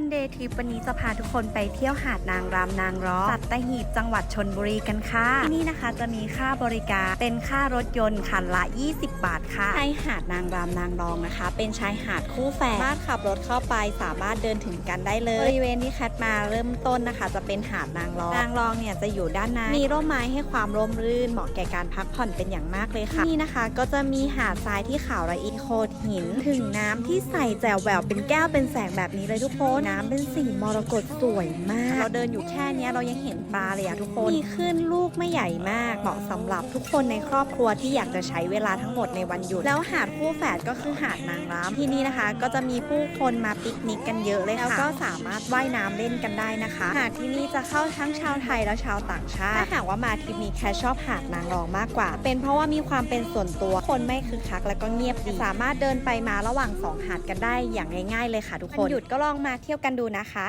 วันเดย์ทริปวันนี้จะพาทุกคนไปเที่ยวหาดนางรำนางร้องสัตหีบจังหวัดชนบุรีกันค่ะ ที่นี่นะคะจะมีค่าบริการเป็นค่ารถยนต์คันละ 20 บาทค่ะชายหาดนางรำนางรองนะคะ เป็นชายหาดคู่แฝดสามารถขับรถเข้าไปสามารถเดินถึงกันได้เลยบริเวณที่แคทมาเริ่มต้นนะคะ จะเป็นหาดนางรองนางรองเนี่ยจะอยู่ด้านในมีร่มไม้ให้ความร่มรื่นเหมาะแก่การพักผ่อนเป็นอย่างมากเลยค่ะที่นี่นะคะ ก็จะมีหาดทรายที่ขาวละเอียดโขดหิน ถึงน้ำที่ใสแจ๋วแหววเป็นแก้วเป็นแสงแบบนี้เลยทุกคนน้ำเป็นสีมรกตสวยมาก เราเดินอยู่แค่เนี้ยเรายังเห็นปลาเลยอะทุกคนมีขึ้นลูกไม่ใหญ่มากเหมาะสำหรับทุกคนในครอบครัวที่อยากจะใช้เวลาทั้งหมดในวันหยุด แล้วหาดคู่แฝดก็คือหาดนางรำที่นี่นะคะ ก็จะมีผู้คนมาปิกนิกกันเยอะเลยค่ะแล้วก็สามารถว่ายน้ำเล่นกันได้นะคะ หาดที่นี่จะเข้าทั้งชาวไทยและชาวต่างชาติถ้าหากว่ามาทริปนี้แค่ชอบหาดนางรองมากกว่า เป็นเพราะว่ามีความเป็นส่วนตัวคนไม่คึกคักแล้วก็เงียบดีสามารถเดินไปมาระหว่างสองหาดกันได้อย่างง่ายๆเลยค่ะทุกคนหยุดก็ลองมาเที่ยวกันดูนะคะ